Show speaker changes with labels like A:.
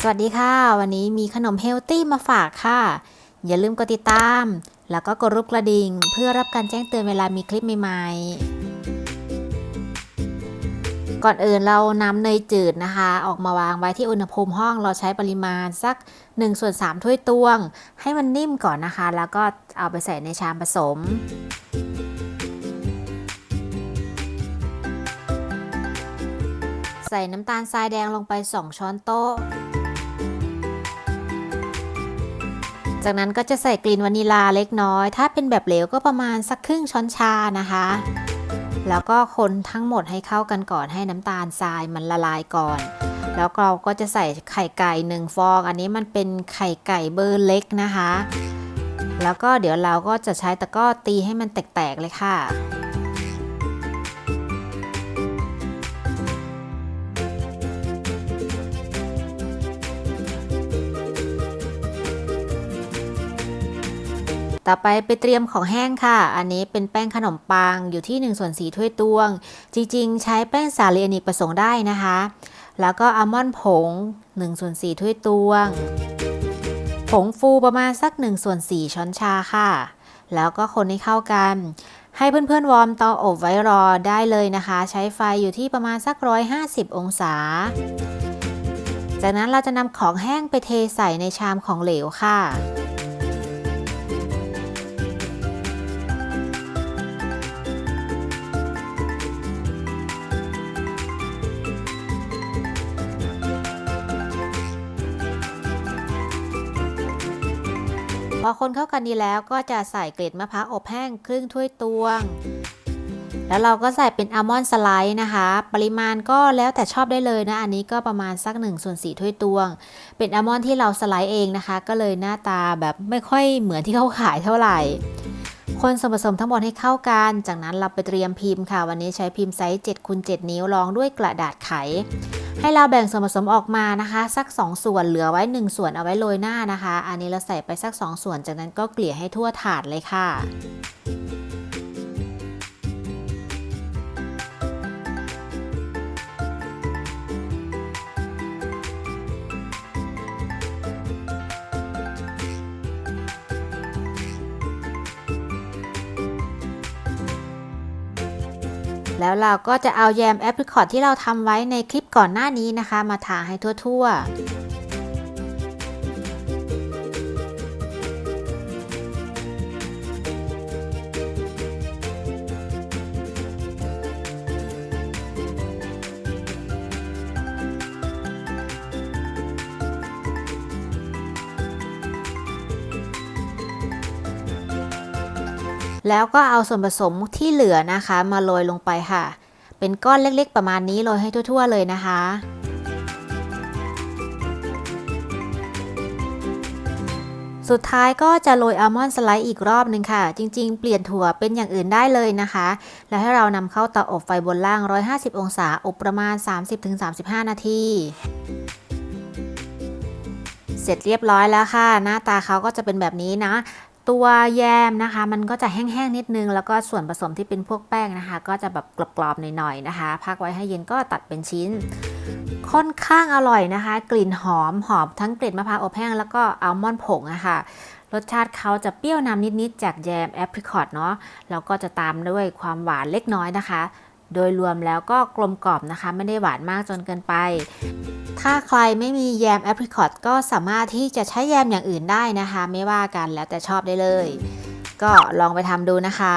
A: สวัสดีค่ะ วันนี้มีขนมเฮลตี้มาฝากค่ะ อย่าลืมกดติดตาม แล้วก็กดรูปกระดิ่ง เพื่อรับการแจ้งเตือนเวลามีคลิปใหม่ๆ ก่อนอื่นเรานำเนยจืดนะคะ ออกมาวางไว้ที่อุณหภูมิห้องเราใช้ปริมาณสัก1ส่วน3ถ้วยตวง ให้มันนิ่มก่อนนะคะ แล้วก็เอาไปใส่ในชามผสมใส่น้ำตาลทรายแดงลงไป 2 ช้อนโต๊ะ จากนั้นก็จะใส่กลิ่นวานิลาเล็กน้อย ถ้าเป็นแบบเหลวก็ประมาณสักครึ่งช้อนชานะคะ แล้วก็คนทั้งหมดให้เข้ากันก่อนให้น้ำตาลทรายมันละลายก่อน แล้วเราก็จะใส่ไข่ไก่หนึ่งฟอง อันนี้มันเป็นไข่ไก่เบอร์เล็กนะคะ แล้วก็เดี๋ยวเราก็จะใช้ตะกร้อตีให้มันแตกๆเลยค่ะ ต่อไปไปเตรียมของแห้งค่ะ อันนี้เป็นแป้งขนมปังอยู่ที่1ส่วน4ถ้วยตวง จริง ๆ ใช้แป้งสาลีอเนกประสงค์ได้นะคะ แล้วก็อัลมอนด์ผง1ส่วน4ถ้วยตวง ผงฟูประมาณสัก1ส่วน4ช้อนชาค่ะ แล้วก็คนให้เข้ากัน ให้เพื่อนๆวอร์มเตาอบไว้รอได้เลยนะคะ ใช้ไฟอยู่ที่ประมาณสัก 150 องศา จากนั้นเราจะนำของแห้งไปเทใส่ในชามของเหลวค่ะ พอคนเข้ากันดีแล้วก็จะใส่เกล็ดมะพร้าวอบแห้งครึ่งถ้วยตวง แล้วเราก็ใส่เป็นอัลมอนด์สไลด์นะคะ ปริมาณก็แล้วแต่ชอบได้เลยนะ อันนี้ก็ประมาณสัก1ส่วน4ถ้วยตวง เป็นอัลมอนด์ที่เราสไลด์เองนะคะ ก็เลยหน้าตาแบบไม่ค่อยเหมือนที่เขาขายเท่าไหร่ คนส่วนผสมทั้งหมดให้เข้ากัน จากนั้นเราไปเตรียมพิมพ์ค่ะ วันนี้ใช้พิมพ์ไซส์7คูณ7นิ้วรองด้วยกระดาษไข ให้เราแบ่งส่วนผสมออกมานะคะ สัก 2 ส่วนเหลือไว้ 1 ส่วนเอาไว้โรยหน้านะคะ อันนี้เราใส่ไปสัก 2 ส่วนจากนั้นก็เกลี่ยให้ทั่วถาดเลยค่ะ แล้วเราก็จะเอาแยมแอปริคอตที่เราทำไว้ในคลิปก่อนหน้านี้นะคะ มาทาให้ทั่วๆ แล้วก็เอาส่วนผสมที่เหลือนะคะ มาโรยลงไปค่ะ เป็นก้อนเล็กๆ ประมาณนี้โรยให้ทั่ว ๆ เลยนะคะสุดท้ายก็จะโรยอัลมอนด์สไลด์อีกรอบหนึ่งค่ะ จริงๆ เปลี่ยนถั่วเป็นอย่างอื่นได้เลยนะคะ แล้วให้เรานำเข้าเตาอบไฟบนล่าง 150 องศา อบประมาณ 30-35 นาที เสร็จเรียบร้อยแล้วค่ะ หน้าตาเขาก็จะเป็นแบบนี้นะ ตัวแยมนะคะ มันก็จะแห้งๆนิดนึง แล้วก็ส่วนผสมที่เป็นพวกแป้งนะคะ ก็จะแบบกรอบๆหน่อยๆนะคะพักไว้ให้เย็นก็ตัดเป็นชิ้น ค่อนข้างอร่อยนะคะ กลิ่นหอมหอมทั้งเกล็ดมะพร้าวอบแห้งแล้วก็อัลมอนด์ผงอะค่ะรสชาติเขาจะเปรี้ยวนำนิดๆจากแยมแอปริคอตเนาะแล้วก็จะตามด้วยความหวานเล็กน้อยนะคะ โดยรวมแล้วก็กลมกล่อมนะคะ ไม่ได้หวานมากจนเกินไป ถ้าใครไม่มีแยมแอปริคอตก็สามารถที่จะใช้แยมอย่างอื่นได้นะคะ ไม่ว่ากันแล้วแต่ชอบได้เลย ก็ลองไปทำดูนะคะ